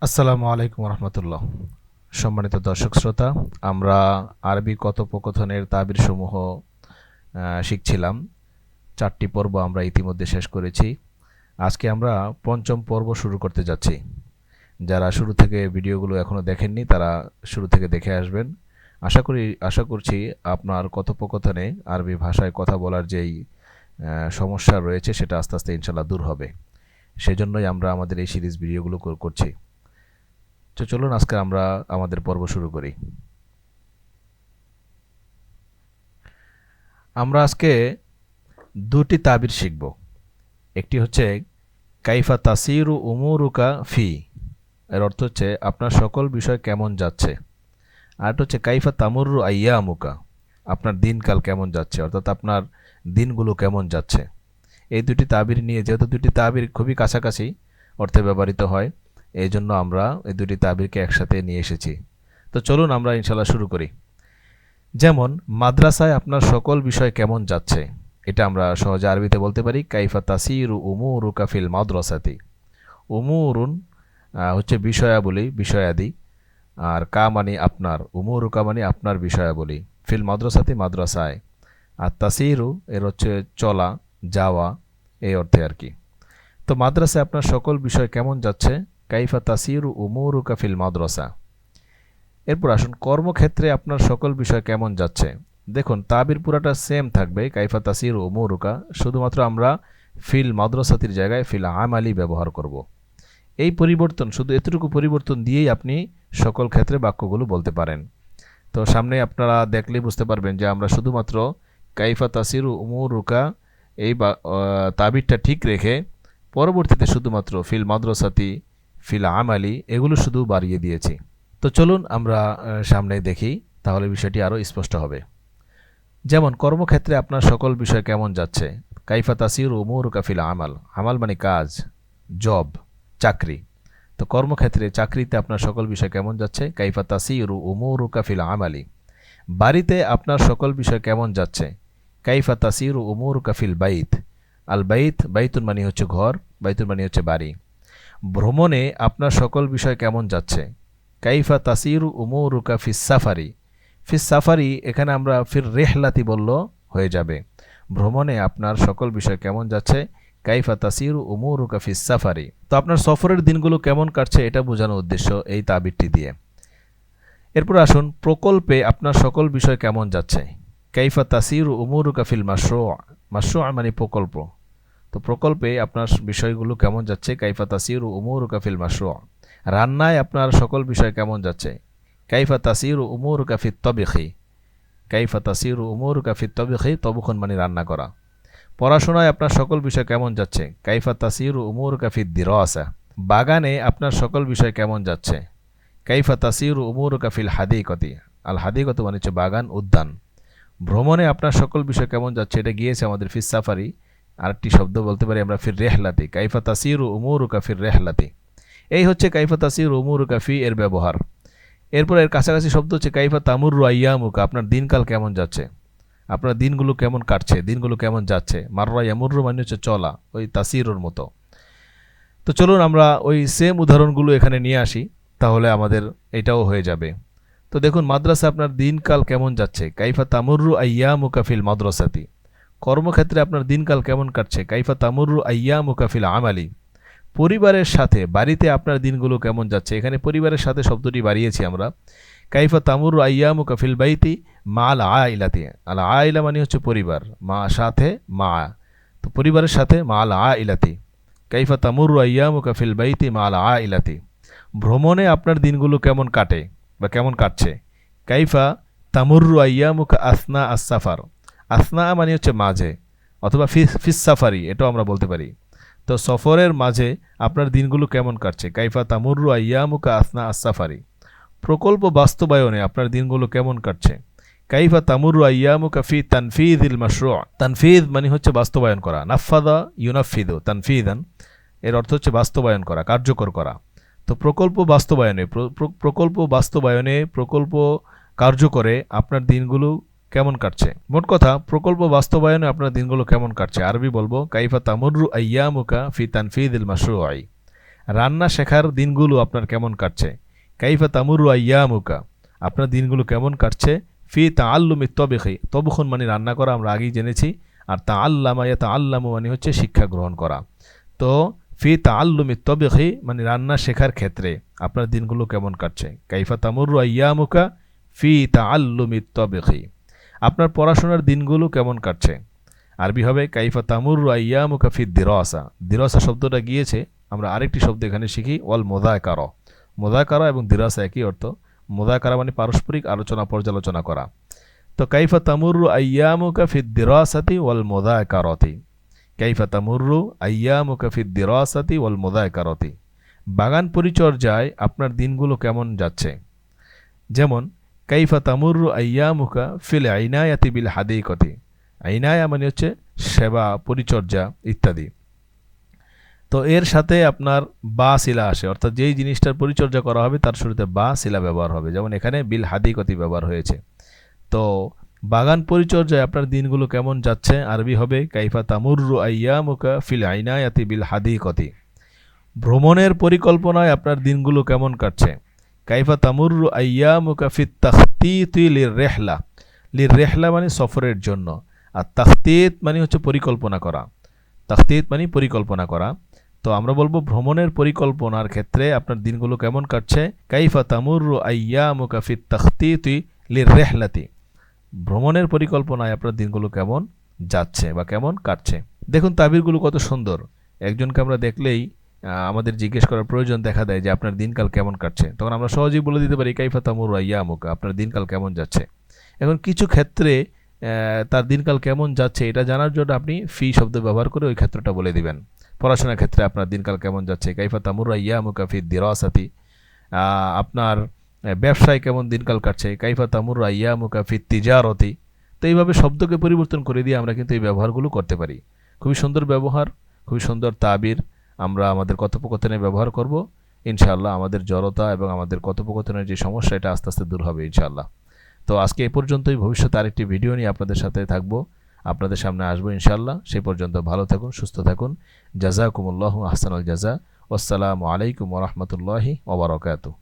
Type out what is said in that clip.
আসসালামু আলাইকুম রহমতুল্লাহ। সম্মানিত দর্শক শ্রোতা, আমরা আরবি কথোপকথনের তাবির সমূহ শিখছিলাম। চারটি পর্ব আমরা ইতিমধ্যে শেষ করেছি। আজকে আমরা পঞ্চম পর্ব শুরু করতে যাচ্ছি। যারা শুরু থেকে ভিডিওগুলো এখনও দেখেননি, তারা শুরু থেকে দেখে আসবেন। আশা করি, আশা করছি আপনার কথোপকথনে আরবি ভাষায় কথা বলার যেই সমস্যা রয়েছে, সেটা আস্তে আস্তে ইনশাল্লাহ দূর হবে। সেজন্যই আমরা আমাদের এই সিরিজ ভিডিওগুলো কর- করছি। তো চলুন, আজকে আমরা আমাদের পর্ব শুরু করি। আমরা আজকে দুটি তাবির শিখব। একটি হচ্ছে, কাইফা তাসিরু উমুরুকা ফি, এর অর্থ হচ্ছে, আপনার সকল বিষয় কেমন যাচ্ছে। আর হচ্ছে, কাইফা তামুরু আইয়া আমুকা আপনার দিনকাল কেমন যাচ্ছে, অর্থাৎ আপনার দিনগুলো কেমন যাচ্ছে। এই দুটি তাবির নিয়ে, যেহেতু দুটি তাবির খুবই কাছাকাছি অর্থে ব্যবহৃত হয় এই জন্য আমরা এই দুটি তাবিরকে একসাথে নিয়ে এসেছি। তো চলুন আমরা ইনশাল্লাহ শুরু করি। যেমন, মাদ্রাসায় আপনার সকল বিষয় কেমন যাচ্ছে? এটা আমরা সহজে আরবিতে বলতে পারি, কাইফা তাসিরু উমুরু কাফিল মাদ্রাসাতি। উমুরুন হচ্ছে বিষয়াবলী, বিষয়াদি। আর কা মানে আপনার উমুরু কা মানে আপনার বিষয়াবলী। ফিল মাদ্রাসাতি মাদ্রাসায়। আর তাসিরু, এর হচ্ছে চলা, যাওয়া, এই অর্থে আর কি। তো মাদ্রাসায় আপনার সকল বিষয় কেমন যাচ্ছে? কাইফা তাসিরু উমুরু কাফিল মাদ্রাসা। এরপর আসুন, কর্মক্ষেত্রে আপনার সকল বিষয় কেমন যাচ্ছে? দেখুন, তাবির পুরাটা সেম থাকবে, কাইফা তাসির ও উমুরুকা, শুধুমাত্র আমরা ফিল মাদ্রাসাতির জায়গায় ফিল আমালি ব্যবহার করব। এই পরিবর্তন, শুধু এতটুকু পরিবর্তন দিয়েই আপনি সকল ক্ষেত্রে বাক্যগুলো বলতে পারেন। তো সামনে আপনারা দেখলেই বুঝতে পারবেন যে আমরা শুধুমাত্র কাইফা তাসির ও উমুরুকা এই তাবিরটা ঠিক রেখে পরবর্তীতে শুধুমাত্র ফিল মাদ্রাসাতি ফিল আমালি, এগুলো শুধু বাড়িয়ে দিয়েছি। তো চলুন আমরা সামনে দেখি, তাহলে বিষয়টি আরও স্পষ্ট হবে। যেমন, কর্মক্ষেত্রে আপনার সকল বিষয় কেমন যাচ্ছে? কাইফা তাসির উমুর কাফিল আমাল। আমাল মানে কাজ, জব, চাকরি। তো কর্মক্ষেত্রে চাকরিতে আপনার সকল বিষয় কেমন যাচ্ছে? কাইফা তাসির উমুর কাফিল আমালি। বাড়িতে আপনার সকল বিষয় কেমন যাচ্ছে? কাইফা তাসির উমুর কাফিল বাইত। আল বাইত, বাইতুন মানে হচ্ছে ঘর, বাইতুন মানে হচ্ছে বাড়ি। ভ্রমণে আপনার সকল বিষয় কেমন যাচ্ছে? কাইফা তাসির উমুরুকা ফিস সাফারি। ফিস সাফারি এখানে আমরা ফির রেহলাতি বলল হয়ে যাবে। ভ্রমণে আপনার সকল বিষয় কেমন যাচ্ছে? কাইফা তাসির উমুরুকা ফিস সাফারি। তো আপনার সফরের দিনগুলো কেমন কাটছে এটা বোঝানোর উদ্দেশ্য এই তাবিরটি দিয়ে। এরপর আসুন, প্রকল্পে আপনার সকল বিষয় কেমন যাচ্ছে? কাইফা তাসির উমুরুকা ফিল মাসরো মাসরো মানে প্রকল্প। তো প্রকল্পে আপনার বিষয়গুলো কেমন যাচ্ছে? কাইফা তাসির ও উমুর কাফিল মাসরু রান্নায় আপনার সকল বিষয় কেমন যাচ্ছে? কাইফা তাসির ও উমুর কাফিত তবিখি। কাইফা তাসির ও উমুর কাফিত তবিখি, তবুখন মানে রান্না করা। পড়াশোনায় আপনার সকল বিষয় কেমন যাচ্ছে? কাইফা তাসির ও উমুর কাফিত দিরসা। বাগানে আপনার সকল বিষয় কেমন যাচ্ছে? কাইফা তাসির ও উমুর কাফিল হাদিকতি। আল হাদিকত মানে হচ্ছে বাগান, উদ্যান। ভ্রমণে আপনার সকল বিষয় কেমন যাচ্ছে? এটা গিয়েছে আমাদের ফিস সাফারি। আরেকটি শব্দ বলতে পারি আমরা, ফির রেহলাতি। কাইফা তাসির উমুর কাফির রেহলাতি। এই হচ্ছে কাইফা তাসির উমুর কাফি এর ব্যবহার। এরপর এর কাছাকাছি শব্দ হচ্ছে কাইফা তামুর আইয়ামুকা, আপনার দিনকাল কেমন যাচ্ছে? আপনার দিনগুলো কেমন কাটছে? দিনগুলো কেমন যাচ্ছে? মাররা ইয়ামুর্র মানে হচ্ছে চলা, ওই তাসিরুর মতো। তো চলুন আমরা ওই সেম উদাহরণগুলো এখানে নিয়ে আসি, তাহলে আমাদের এটাও হয়ে যাবে। তো দেখুন, মাদ্রাসা আপনার দিনকাল কেমন যাচ্ছে? কাইফা তামুরু আইয়ামুকা ফিল মাদ্রাসাতি। কর্মক্ষেত্রে আপনার দিনকাল কেমন কাটছে? কাইফা তামুরু আইয়া মুকাফিল আমালি। পরিবারের সাথে, বাড়িতে আপনার দিনগুলো কেমন যাচ্ছে? এখানে পরিবারের সাথে শব্দটি বাড়িয়েছি আমরা। কাইফা তামুরু আইয়া মুকাফিল বাইতি মা আল আইলাতি আল আইলা মানে হচ্ছে পরিবার। মা সাথে, মা। তো পরিবারের সাথে মা আল আইলাতি কাইফা তামুরু আইয়া মুকাফিল বাইতি মা আল আইলাতি ভ্রমণে আপনার দিনগুলো কেমন কাটে বা কেমন কাটছে? কাইফা তামুরু আইয়া মুকা আসনা আসাফার আসনা মানে হচ্ছে মাঝে, অথবা ফিস ফিস সাফারি, এটাও আমরা বলতে পারি। তো সফরের মাঝে আপনার দিনগুলো কেমন কাটছে? কাইফা তামুরু আইয়ামুকা আসনা আসাফারি প্রকল্প বাস্তবায়নে আপনার দিনগুলো কেমন কাটছে? কাইফা তামুরু আইয়ামুকা ফি তানফিদ ইল মাসরু তানফিদ মানে হচ্ছে বাস্তবায়ন করা। নাফাদা ইউনাফিদু তানফিদান, এর অর্থ হচ্ছে বাস্তবায়ন করা, কার্যকর করা। তো প্রকল্প বাস্তবায়নে, প্র- প্র- প্রকল্প বাস্তবায়নে প্রকল্প কার্যকরে আপনার দিনগুলো কেমন কাটছে? মোট কথা, প্রকল্প বাস্তবায়নে আপনার দিনগুলো কেমন কাটছে? আরবি বলব, কাইফা তামুরু আইয়ামুকা ফি তানফিদ ইল মাসরুআই রান্না শেখার দিনগুলো আপনার কেমন কাটছে? কাইফা তামুরু আয়ামুকা আপনার দিনগুলো কেমন কাটছে? ফি তা আল্লুমি তবেখি তবুখন মানে রান্না করা, আমরা আগেই জেনেছি। আর তা আল্লামা ইয়া তা আল্লামু মানে হচ্ছে শিক্ষা গ্রহণ করা। তো, ফি তা আল্লুমি তবেখি মানে রান্না শেখার ক্ষেত্রে আপনার দিনগুলো কেমন কাটছে? কাইফা তামুরু আয়ামুকা ফি তা আল্লুমি তবেখি আপনার পড়াশোনার দিনগুলো কেমন কাটছে? আরবি হবে, কাইফা তামুর আয়ামুকা ফি দিরসা। দিরসা শব্দটা গিয়েছে, আমরা আরেকটি শব্দ এখানে শিখি, ওয়াল মোদায়কার মোদায়কারা এবং দিরাসা একই অর্থ। মোদায়কারা মানে পারস্পরিক আলোচনা, পর্যালোচনা করা। তো কাইফা তামুরু আয়ামুকা ফি দিরাসাতি ওয়াল মোদায়কারতি কাইফা তামুরু আয়ামুকা ফি দিরাসাতি ওয়াল মোদায়কারতি বাগান পরিচর্যায় আপনার দিনগুলো কেমন যাচ্ছে? যেমন কাইফা তামুরু ফিল আইনায়াতি বিল হাদিকতি আইনায়া মানে হচ্ছে সেবা, পরিচর্যা ইত্যাদি। তো এর সাথে আপনার বা শিলা আসে। অর্থাৎ যেই জিনিসটার পরিচর্যা করা হবে, তার শুরুতে বা শিলা ব্যবহার হবে। যেমন এখানে বিল হাদিকতি ব্যবহার হয়েছে। তো বাগান পরিচর্যায় আপনার দিনগুলো কেমন যাচ্ছে? আরবি হবে, কাইফা তামুরু আয়ামুকা ফিল আইনায়াতি বিল হাদিকতি। ভ্রমণের পরিকল্পনায় আপনার দিনগুলো কেমন কাটছে? কাইফা তামুরু আয়ামুকা ফিত তাখতিতি লির রেহলা লির রেহলা মানে সফরের জন্য। আর তাখতিত মানে হচ্ছে পরিকল্পনা করা। তাখতিত মানে পরিকল্পনা করা। তো আমরা বলব ভ্রমণের পরিকল্পনার ক্ষেত্রে আপনার দিনগুলো কেমন কাটছে? কাইফা তামুরু আয়ামুকা ফিত তাখতিতি লির রেহলাতি ভ্রমণের পরিকল্পনায় আপনার দিনগুলো কেমন যাচ্ছে বা কেমন কাটছে? দেখুন তাবিরগুলো কত সুন্দর। একজনকে আমরা দেখলেই আমাদের জিজ্ঞেস করার প্রয়োজন দেখা দেয় যে আপনার দিনকাল কেমন কাটছে। তখন আমরা সহজেই বলে দিতে পারি, কাইফা তামুর ইয়ামুকা আপনার দিনকাল কেমন যাচ্ছে? এখন কিছু ক্ষেত্রে তার দিনকাল কেমন যাচ্ছে এটা জানার জন্য আপনি ফি শব্দ ব্যবহার করে ওই ক্ষেত্রটা বলে দিবেন। পড়াশোনার ক্ষেত্রে আপনার দিনকাল কেমন যাচ্ছে? কাইফা তামুর ইয়ামুকা ফি দিরাসাতি আপনার ব্যবসায় কেমন দিনকাল কাটছে? কাইফা তামুর ইয়ামুকা ফি তিজারতি তো এইভাবে শব্দকে পরিবর্তন করে দিয়ে আমরা কিন্তু এই ব্যবহারগুলো করতে পারি। খুবই সুন্দর ব্যবহার, খুবই সুন্দর তাবির আমরা আমাদের কথোপকথনে ব্যবহার করব। ইনশাআল্লাহ আমাদের জড়তা এবং আমাদের কথোপকথনের যে সমস্যা, এটা আস্তে আস্তে দূর হবে ইনশাআল্লাহ। তো আজকে এ পর্যন্তই। ভবিষ্যতে আরেকটি ভিডিও নিয়ে আপনাদের সাথে থাকব। আপনাদের সামনে আসব ইনশাআল্লাহ। সেই পর্যন্ত ভালো থাকুন, সুস্থ থাকুন। জাজাকুমুল্লাহ আহসানুল জাজা। আসসালামু আলাইকুম ওরহমতুল্লাহি ওবরাকাতু